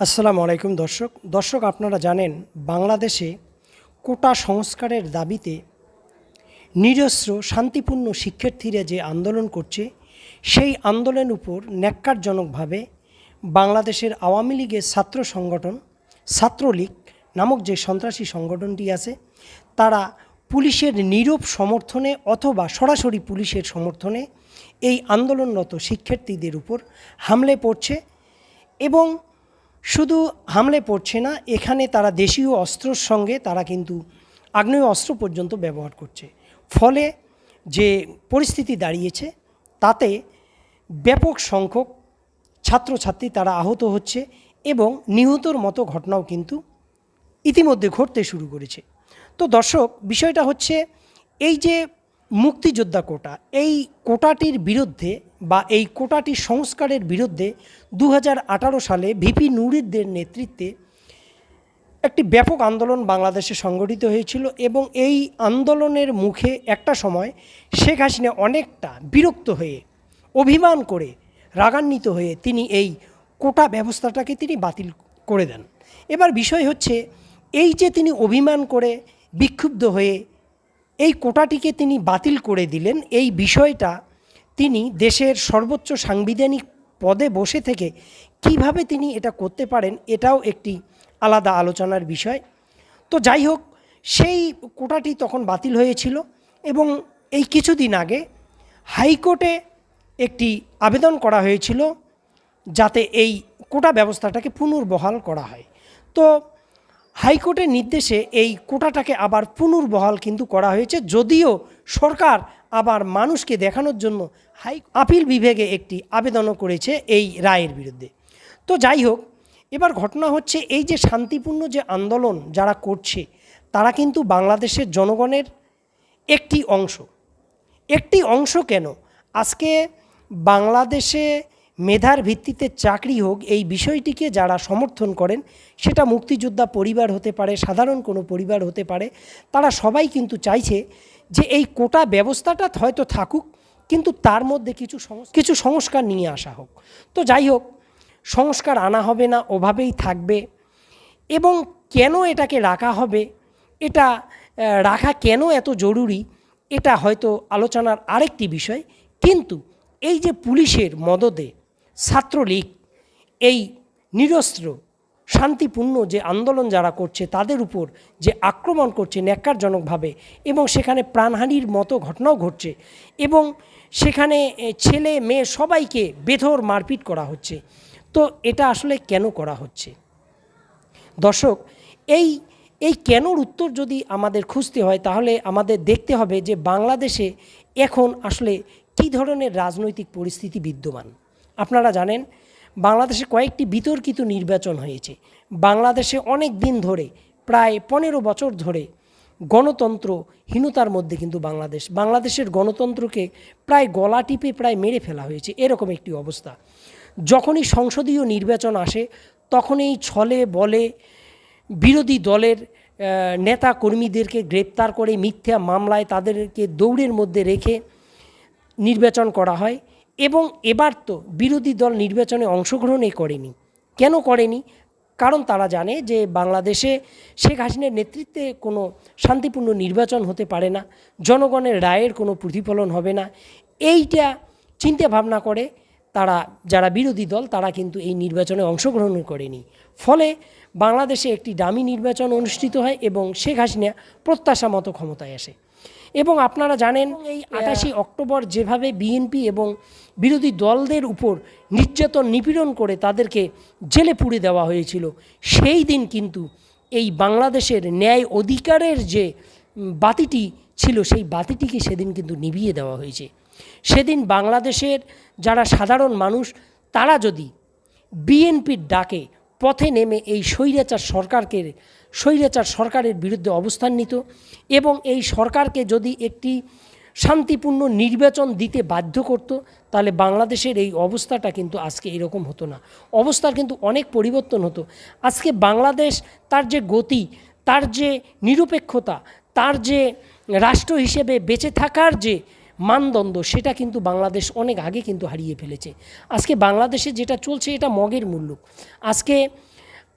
আসসালামু আলাইকুম দর্শক। দর্শক, আপনারা জানেন, বাংলাদেশে কোটা সংস্কারের দাবিতে নিরস্ত্র শান্তিপূর্ণ শিক্ষার্থীরা যে আন্দোলন করছে, সেই আন্দোলনের উপর ন্যাক্কারজনকভাবে বাংলাদেশের আওয়ামী লীগের ছাত্র সংগঠন, ছাত্রলীগ নামক যে সন্ত্রাসী সংগঠনটি আছে, তারা পুলিশের নীরব সমর্থনে অথবা সরাসরি পুলিশের সমর্থনে এই আন্দোলনরত শিক্ষার্থীদের উপর হামলে পড়ছে এবং শুধু হামলে পড়ছে না, এখানে তারা দেশীয় অস্ত্রর সঙ্গে তারা কিন্তু আগ্নেয় অস্ত্র পর্যন্ত ব্যবহার করছে। ফলে যে পরিস্থিতি দাঁড়িয়েছে, তাতে ব্যাপক সংখ্যক ছাত্রছাত্রী তারা আহত হচ্ছে এবং নিহতর মতো ঘটনাও কিন্তু ইতিমধ্যে ঘটতে শুরু করেছে। তো দর্শক, বিষয়টা হচ্ছে এই যে মুক্তিযোদ্ধা কোটা। এই কোটাটির বিরুদ্ধে বা এই কোটাটি সংস্কারের বিরুদ্ধে দু হাজার আঠারো সালে ভিপি নুরিদের নেতৃত্বে একটি ব্যাপক আন্দোলন বাংলাদেশে সংগঠিত হয়েছিল এবং এই আন্দোলনের মুখে একটা সময় শেখ হাসিনা অনেকটা বিরক্ত হয়ে, অভিমান করে রাগান্বিত হয়ে তিনি এই কোটা ব্যবস্থাটাকে তিনি বাতিল করে দেন। এবার বিষয় হচ্ছে, এই যে তিনি অভিমান করে বিক্ষুব্ধ হয়ে এই কোটাটিকে তিনি বাতিল করে দিলেন। এই বিষয়টা তিনি দেশের সর্বোচ্চ সাংবিধানিক পদে বসে থেকে কীভাবে তিনি এটা করতে পারেন, এটাও একটি আলাদা আলোচনার বিষয়। তো যাই হোক, সেই কোটাটি তখন বাতিল হয়েছিল এবং এই কিছুদিন আগে হাইকোর্টে একটি আবেদন করা হয়েছিল যাতে এই কোটা ব্যবস্থাটাকে পুনর্বহাল করা হয়। তো হাইকোর্টের নির্দেশে এই কোটাটাকে আবার পুনর্বহাল কিন্তু করা হয়েছে। যদিও সরকার আবার মানুষকে দেখানোর জন্য হাই আপিল বিভাগে একটি আবেদনও করেছে এই রায়ের বিরুদ্ধে। তো যাই হোক, এবার ঘটনা হচ্ছে এই যে শান্তিপূর্ণ যে আন্দোলন যারা করছে, তারা কিন্তু বাংলাদেশের জনগণের একটি অংশ। একটি অংশ কেন? আজকে বাংলাদেশে মেধার ভিত্তিতে চাকরি হোক, এই বিষয়টিকে যারা সমর্থন করেন, সেটা মুক্তিযোদ্ধা পরিবার হতে পারে, সাধারণ কোনো পরিবার হতে পারে, তারা সবাই কিন্তু চাইছে যে এই কোটা ব্যবস্থাটা হয়তো থাকুক, কিন্তু তার মধ্যে কিছু কিছু সংস্কার নিয়ে আসা হোক। তো যাই হোক, সংস্কার আনা হবে না ওভাবেই থাকবে। এবং কেন এটাকে রাখা হবে, এটা রাখা কেন এত জরুরি, এটা হয়তো আলোচনার আরেকটি বিষয়। কিন্তু এই যে পুলিশের মদদে ছাত্রলীগ, এই নিরস্ত্র, শান্তিপূর্ণ যে আন্দোলন যারা করছে, তাদের উপর যে আক্রমণ করছে ন্যাক্কারজনকভাবে এবং সেখানে প্রাণহানির মতো ঘটনাও ঘটছে এবং সেখানে ছেলে, মেয়ে সবাইকে বেধর মারপিট করা হচ্ছে। তো এটা আসলে কেন করা হচ্ছে? দর্শক, এই এই কেনর উত্তর যদি আমাদের খুঁজতে হয়, তাহলে আমাদের দেখতে হবে যে বাংলাদেশে এখন আসলে কী ধরনের রাজনৈতিক পরিস্থিতি বিদ্যমান। আপনারা জানেন, বাংলাদেশে কয়েকটি বিতর্কিত নির্বাচন হয়েছে। বাংলাদেশে অনেক দিন ধরে, প্রায় পনেরো বছর ধরে গণতন্ত্রহীনতার মধ্যে কিন্তু বাংলাদেশ। বাংলাদেশের গণতন্ত্রকে প্রায় গলা টিপে প্রায় মেরে ফেলা হয়েছে, এরকম একটি অবস্থা। যখনই সংসদীয় নির্বাচন আসে, তখনই ছলে বলে বিরোধী দলের নেতা কর্মীদেরকে গ্রেপ্তার করে মিথ্যা মামলায় তাদেরকে দৌড়ের মধ্যে রেখে নির্বাচন করা হয়। এবং এবার তো বিরোধী দল নির্বাচনে অংশগ্রহণই করেনি। কেন করেনি? কারণ তারা জানে যে বাংলাদেশে শেখ হাসিনার নেতৃত্বে কোনো শান্তিপূর্ণ নির্বাচন হতে পারে না, জনগণের রায়ের কোনো প্রতিফলন হবে না। এইটা চিন্তা ভাবনা করে তারা, যারা বিরোধী দল, তারা কিন্তু এই নির্বাচনে অংশগ্রহণ করেনি। ফলে বাংলাদেশে একটি দামি নির্বাচন অনুষ্ঠিত হয় এবং শেখ হাসিনা প্রত্যাশা মতো ক্ষমতায় আসে। এবং আপনারা জানেন এই আটাশি অক্টোবর যেভাবে বিএনপি এবং বিরোধী দলদের উপর নির্যাতন নিপীড়ন করে তাদেরকে জেলে পুড়ে দেওয়া হয়েছিল সেই দিন কিন্তু এই বাংলাদেশের ন্যায় অধিকারের যে বাতিটি ছিল সেই বাতিটিকে সেদিন কিন্তু নিভিয়ে দেওয়া হয়েছে। সেদিন বাংলাদেশের যারা সাধারণ মানুষ তারা যদি বিএনপির ডাকে পথে নেমে এই স্বৈরাচার সরকারকে, স্বৈরাচার সরকারের বিরুদ্ধে অবস্থান নিত এবং এই সরকারকে যদি একটি শান্তিপূর্ণ নির্বাচন দিতে বাধ্য করত, তাহলে বাংলাদেশের এই অবস্থাটা কিন্তু আজকে এরকম হতো না। অবস্থার কিন্তু অনেক পরিবর্তন হতো। আজকে বাংলাদেশ তার যে গতি, তার যে নিরপেক্ষতা, তার যে রাষ্ট্র হিসেবে বেঁচে থাকার যে মানদণ্ড, সেটা কিন্তু বাংলাদেশ অনেক আগে কিন্তু হারিয়ে ফেলেছে। আজকে বাংলাদেশে যেটা চলছে, এটা মগের মূল্য আজকে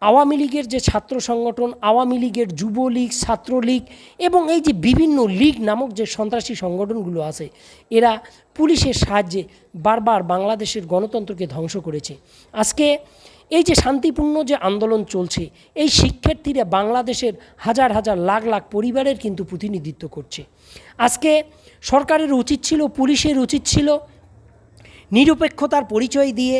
আওয়ামী লীগের যে ছাত্র সংগঠন, আওয়ামী লীগের যুবলীগ, ছাত্রলীগ এবং এই যে বিভিন্ন লীগ নামক যে সন্ত্রাসী সংগঠনগুলো আছে, এরা পুলিশের সাহায্যে বারবার বাংলাদেশের গণতন্ত্রকে ধ্বংস করেছে। আজকে এই যে শান্তিপূর্ণ যে আন্দোলন চলছে, এই শিক্ষার্থীরা বাংলাদেশের হাজার হাজার লাখ লাখ পরিবারের কিন্তু প্রতিনিধিত্ব করছে। আজকে সরকারের উচিত ছিল, পুলিশের উচিত ছিল নিরপেক্ষতার পরিচয় দিয়ে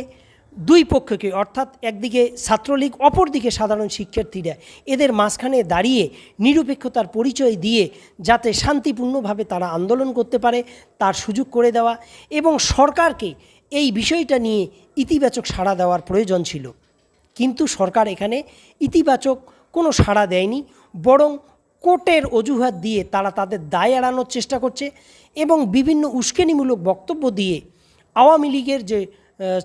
দুই পক্ষকে, অর্থাৎ একদিকে ছাত্রলীগ, অপরদিকে সাধারণ শিক্ষার্থীরা, এদের মাঝখানে দাঁড়িয়ে নিরপেক্ষতার পরিচয় দিয়ে যাতে শান্তিপূর্ণভাবে তারা আন্দোলন করতে পারে, তার সুযোগ করে দেওয়া এবং সরকারকে এই বিষয়টা নিয়ে ইতিবাচক সাড়া দেওয়ার প্রয়োজন ছিল। কিন্তু সরকার এখানে ইতিবাচক কোনো সাড়া দেয়নি, বরং কোর্টের অজুহাত দিয়ে তারা তাদের দায় এড়ানোর চেষ্টা করছে এবং বিভিন্ন উস্কেনিমূলক বক্তব্য দিয়ে আওয়ামী লীগের যে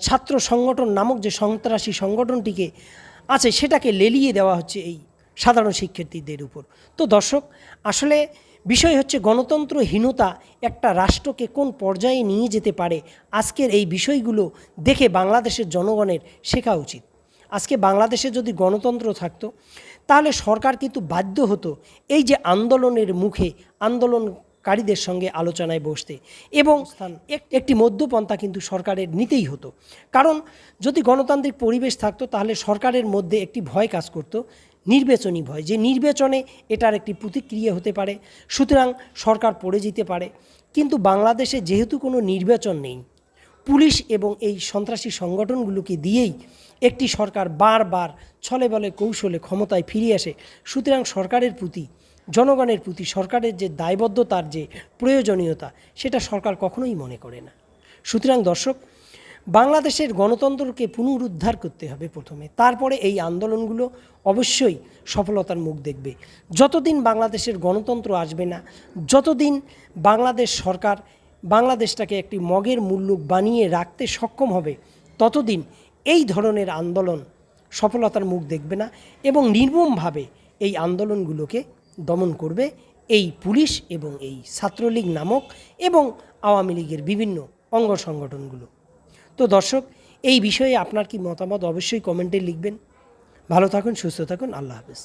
ছাত্র সংগঠন নামক যে সন্ত্রাসী সংগঠনটিকে আছে সেটাকে লেলিয়ে দেওয়া হচ্ছে এই সাধারণ শিক্ষার্থীদের উপর। তো দর্শক, আসলে বিষয় হচ্ছে গণতন্ত্রহীনতা একটা রাষ্ট্রকে কোন পর্যায়ে নিয়ে যেতে পারে, আজকের এই বিষয়গুলো দেখে বাংলাদেশের জনগণের শেখা উচিত। আজকে বাংলাদেশে যদি গণতন্ত্র থাকতো তাহলে সরকার কিন্তু বাধ্য হতো এই যে আন্দোলনের মুখে আন্দোলনকারীদের সঙ্গে আলোচনায় বসতে এবং এক- একটি মধ্যপন্থা কিন্তু সরকারের নিতেই হতো। কারণ যদি গণতান্ত্রিক পরিবেশ থাকতো তাহলে সরকারের মধ্যে একটি ভয় কাজ করত নির্বাচনী ভয় যে নির্বাচনে এটার একটি প্রতিক্রিয়া হতে পারে সুতরাং সরকার পড়ে যেতে পারে। কিন্তু বাংলাদেশে যেহেতু কোনো নির্বাচন নেই পুলিশ এবং এই সন্ত্রাসী সংগঠনগুলোকে দিয়েই একটি সরকার বারবার ছলে বলে কৌশলে ক্ষমতায় ফিরে আসে। সুতরাং সরকারের প্রতি, জনগণের প্রতি সরকারের যে দায়বদ্ধতার যে প্রয়োজনীয়তা, সেটা সরকার কখনোই মনে করে না। সুতরাং দর্শক, বাংলাদেশের গণতন্ত্রকে পুনরুদ্ধার করতে হবে প্রথমে। তারপরে এই আন্দোলনগুলো অবশ্যই সফলতার মুখ দেখবে। যতদিন বাংলাদেশের গণতন্ত্র আসবে না, যতদিন বাংলাদেশ সরকার বাংলাদেশটাকে একটি মগের মূল্য বানিয়ে রাখতে সক্ষম হবে, ততদিন এই ধরনের আন্দোলন সফলতার মুখ দেখবে না এবং নির্মমভাবে এই আন্দোলনগুলোকে দমন করবে এই পুলিশ এবং এই ছাত্রলীগ নামক এবং আওয়ামী লীগের বিভিন্ন অঙ্গ সংগঠনগুলো। তো দর্শক, এই বিষয়ে আপনার কি মতামত অবশ্যই কমেন্টে লিখবেন। ভালো থাকুন, সুস্থ থাকুন, আল্লাহ হাফেজ।